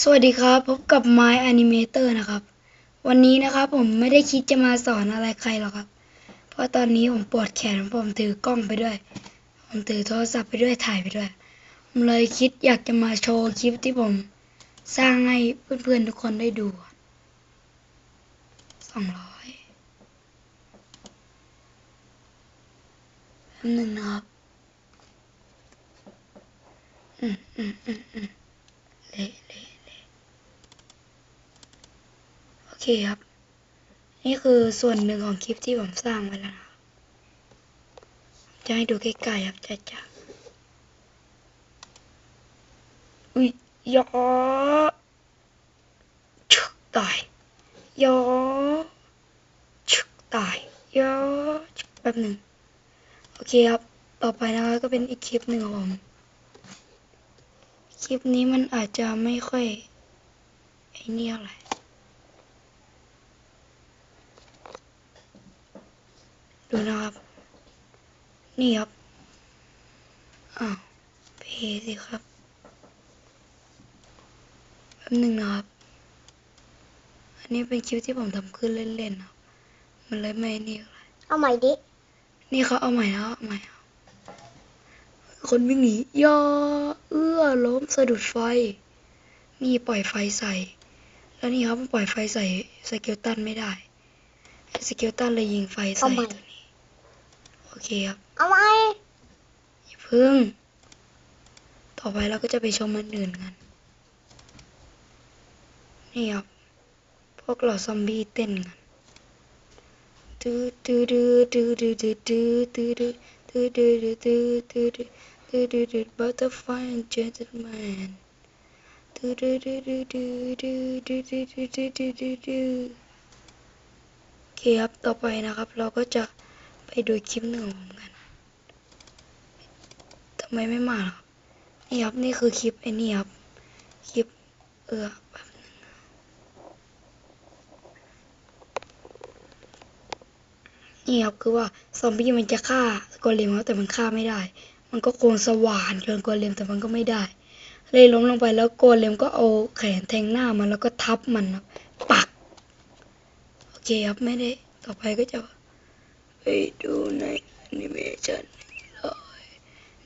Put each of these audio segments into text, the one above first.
สวัสดีครับ พบกับ My Animator นะครับ วันนี้นะครับผมไม่ได้คิดจะมาสอนอะไรใครหรอกครับ เพราะตอนนี้ผมปวดแขนผมถือกล้องไปด้วย ผมถือโทรศัพท์ไปด้วยถ่ายไปด้วย ผมเลยคิดอยากจะมาโชว์คลิปที่ผม สร้างให้เพื่อนๆทุกคนได้ดูสองร้อยแป๊บหนึ่งนะครับ อืมอืมอืมอืมเละเละเละโอ เคครับ นี่คือส่วนหนึ่งของคลิปที่ผมสร้างไว้แล้วนะครับจะให้ดูใกล้ๆครับจ้าจ้าอุ้ยยอชุกตายยอชุกตายยอชุกแป๊บหนึ่งโอเคครับ ต่อไปนะครับก็เป็นอีกคลิปหนึ่งของผมคลิปนี้มันอาจจะไม่ค่อยไอ้นี่เท่าไร ดูนะครับ นี่ครับอ้าวเพสิครับแป๊บหนึ่งนะครับ อันนี้เป็นคลิปที่ผมทำขึ้นเล่นๆนะครับ มันเลยไม่นี่เท่าไหร่เอาใหม่ดิ นี่เขาเอาใหม่แล้วเอาใหม่ครับคนวิ่งหนีย่อเอื้อล้มสะดุดไฟ นี่ปล่อยไฟใส่ แล้วนี่ครับมันปล่อยไฟใส่สเกลตันไม่ได้ไอ้สเกลตันเลยยิงไฟใส่ตัวนี้ โอเคครับ เอาใหม่อย่าพึ่ง ต่อไปเราก็จะไปชมมันอื่นกัน นี่ครับ พวกเราซอมบี้เต้นกันตื้อตื้อตื้อตื้อตื้อตื้อตื้อตื้อตื้อตื้อตื้อตื้อตื้อตื้อตื้อตื้อ butterfly and gentleman ตื้อตื้อตื้อตื้อตื้อตื้อตื้อตื้อตื้อตื้อตื้อตื้อโอเคครับ ต่อไปนะครับ เราก็จะไป ดูคลิปหนึ่งของผมกันทำไมไม่มาล่ะครับนี่ครับนี่คือคลิปไอ้นี่ครับ คลิปเออแบบนึงนี่ครับคือว่าซอมบี้มันจะฆ่ากอเลมครับแต่มันฆ่าไม่ได้ มันก็โกงสว่านจนกอเลมแต่มันก็ไม่ได้ เลยล้มลงไปแล้วโกเลมก็เอาแขนแทงหน้ามันแล้วก็ทับมันครับปัก โอเคครับไม่ได้ต่อไปก็จะ ไปดูในแอนิเมชันเลย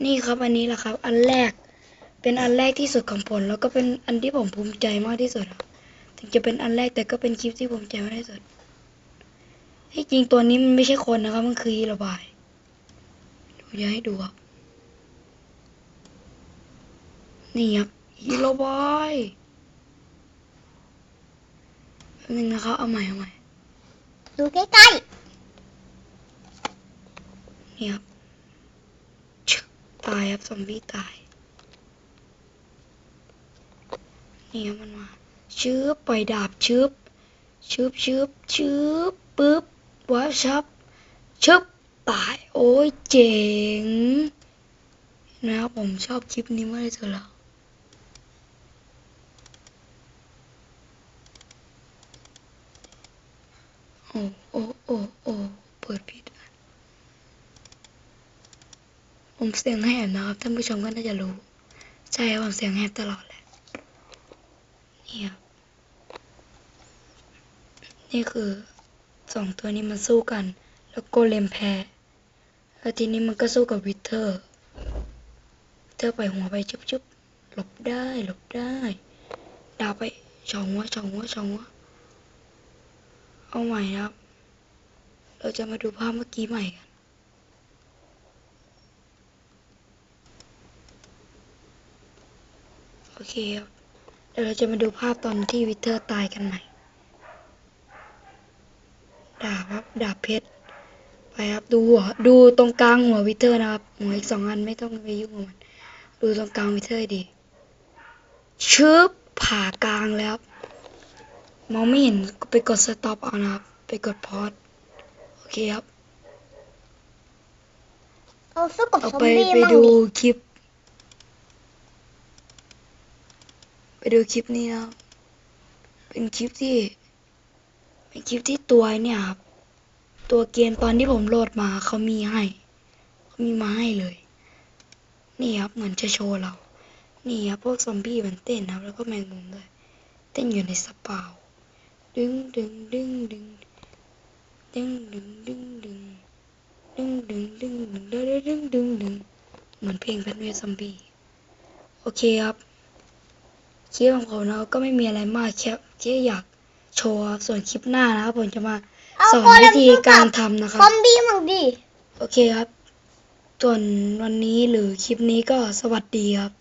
นี่ครับอันนี้แหละครับ อันแรกเป็นอันแรกที่สุดของผม แล้วก็เป็นอันที่ผมภูมิใจมากที่สุดถึงจะเป็นอันแรกแต่ก็เป็นคลิปที่ภูมิใจมากที่สุดที่จริงตัวนี้มันไม่ใช่คนนะครับ มันคือฮีโระบายดูอยากให้ดูครับนี่ครับฮีโระบายแป๊บนึงนะครับ เอาใหม่เอาใหม่ดูใกล้ นี่ครับชึตายครับซอมบี้ตาย นี่ครับมันมาชืบปล่อยดาบชืบชืบชืบชืบปึ๊บว้าชับชึบตาย โอ้ยเจ๋งนะครับผมชอบคลิปนี้มากที่สุดแล้วโอ้โอ้โอ้โอ้เปิดผิดอะ ผมเสียงแหบนะครับท่านผู้ชมก็น่าจะรู้ ใช่ผมเสียงแหบตลอดแหละนี่ครับนี่คือสองตัวนี้มันสู้กัน แล้วโกเลมแพ้แล้วทีนี้มันก็สู้กับวิเทอร์วิเทอร์ไปหัวไปจุ๊บจุ๊บหลบได้หลบได้ ดาวไปชองหัวช่องหัวช่องหัวเอาใหม่นะครับ เราจะมาดูภาพเมื่อกี้ใหม่กัน โอ เคครับเดี๋ยวเราจะมาดูภาพตอนที่วิเทอร์ตายกันใหม่ ดาบครับ ดาบเพชร ไปครับ ดูหัวดูตรงกลางหัววิเทอร์นะครับ หัวอีกสองอันไม่ต้องไปยุ่งกับมัน ดูตรงกลางวิเทอร์ให้ดี ชึบผ่ากลางแล้วครับมองไม่เห็นก็ไปกดสต็อปเอานะครับ ไปกดพอสโอเคครับๆเราสู้กับเอาซอมไปบี้ไปมั่งดูดิคลิป ไปดูคลิปนี้นะครับ เป็นคลิปที่ เป็นคลิปที่ตัวเนี่ยครับ ตัวเกมตอนที่ผมโหลดมาเขามีให้เขามีมาให้เลย นี่ครับเหมือนจะโชว์เรา นี่ครับพวกซอมบี้มันเต้นนะครับ แล้วก็แมงมุมด้วย เต้นอยู่ในสปาวดึงดึงดึงดึงดึงดึงดึงดึงดึงดึงดึงดึงดึงดึงดึงดึงเหมือนเพลงแบทแมนซอมบี้ โอเคครับ คลิปของผมนะก็ไม่มีอะไรมากแค่แค่อยากโชว์ครับส่วนคลิปหน้านะครับผมจะมาเอาสอนโกเลวิมธีสู้การบทำนะคซรับอมบี้มั่งดิโอเคครับ ส่วนวันนี้หรือคลิปนี้ก็สวัสดีครับ